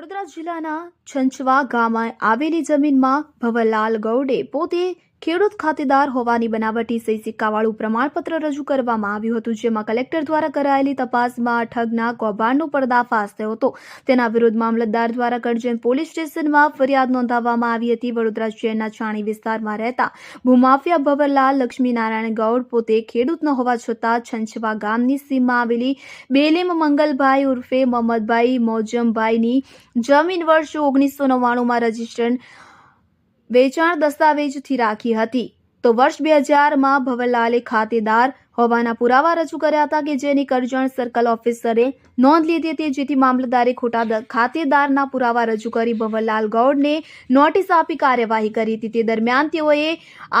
વડોદરા જિલ્લાના છંછવા ગામે આવેલી જમીનમાં ભવલાલ ગૌડે પોતે ખેડૂત ખાતેદાર હોવાની બનાવટી સહી સિક્કાવાળું પ્રમાણપત્ર રજૂ કરવામાં આવ્યું હતું, જેમાં કલેક્ટર દ્વારા કરાયેલી તપાસમાં ઠગના કૌભાંડનો પર્દાફાશ થયો હતો. તેના વિરુદ્ધ મામલતદાર દ્વારા કરજણ પોલીસ સ્ટેશનમાં ફરિયાદ નોંધાવવામાં આવી હતી. વડોદરા શહેરના છાણી વિસ્તારમાં રહેતા ભૂમાફિયા ભવરલાલ લક્ષ્મીનારાયણ ગૌડ પોતે ખેડૂત ન હોવા છતાં છંછવા ગામની સીમમાં આવેલી બેલેમ મંગલભાઈ ઉર્ફે મોહમ્મદભાઈ મોજમભાઈની જમીન વર્ષ ઓગણીસો નવ્વાણુંમાં રજીસ્ટ્રેશન વેચાણ દસ્તાવેજથી રાખી હતી. તો વર્ષ બે હજારમાં ભવલાલે ખાતેદાર હોવાના પુરાવા રજૂ કર્યા હતા કે જેની કરજણ સર્કલ ઓફિસરે નોંધ લીધી હતી, જેથી મામલતદારે ખોટા ખાતેદારના પુરાવા રજૂ કરી ભવનલાલ ગૌડને નોટિસ આપી કાર્યવાહી કરી હતી. તે દરમિયાન તેઓએ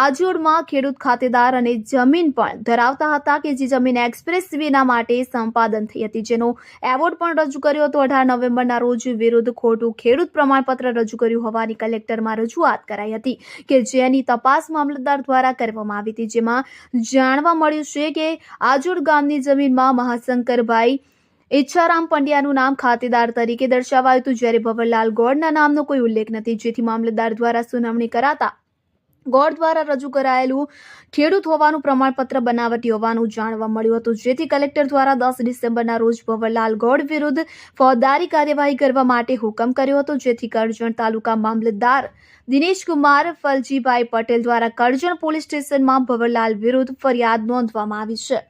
આજોડમાં ખેડૂત ખાતેદાર અને જમીન પણ ધરાવતા હતા કે જે જમીન એક્સપ્રેસ વેના માટે સંપાદન થઈ હતી. જેનો એવોર્ડ પણ રજૂ કર્યો હતો. અઢાર નવેમ્બરના રોજ વિરુદ્ધ ખોટું ખેડૂત પ્રમાણપત્ર રજૂ કર્યું હોવાની કલેક્ટરમાં રજૂઆત કરાઈ હતી કે જેની તપાસ મામલતદાર દ્વારા કરવામાં આવી હતી, જેમાં જાણવા મળ્યું છે કે આજુર ગામની જમીનમાં મહાશંકરભાઈ ઈચ્છારામ પંડ્યાનું નામ ખાતેદાર તરીકે દર્શાવાયું હતું, જ્યારે ભવરલાલ ગોળના નામનો કોઈ ઉલ્લેખ નથી, જેથી મામલતદાર દ્વારા સુનાવણી કરાતા ગોળ દ્વારા રજૂ કરાયેલું ખેડૂત હોવાનું પ્રમાણપત્ર બનાવટી હોવાનું જાણવા મળ્યું હતું. જેથી કલેક્ટર દ્વારા દસ ડિસેમ્બરના રોજ ભવરલાલ ગોળ વિરુદ્ધ ફોજદારી કાર્યવાહી કરવા માટે હુકમ કર્યો હતો. જેથી કરજણ તાલુકા મામલતદાર દિનેશ કુમાર ફલજીભાઈ પટેલ દ્વારા કરજણ પોલીસ સ્ટેશનમાં ભવરલાલ વિરુદ્ધ ફરિયાદ નોંધવામાં આવી છે.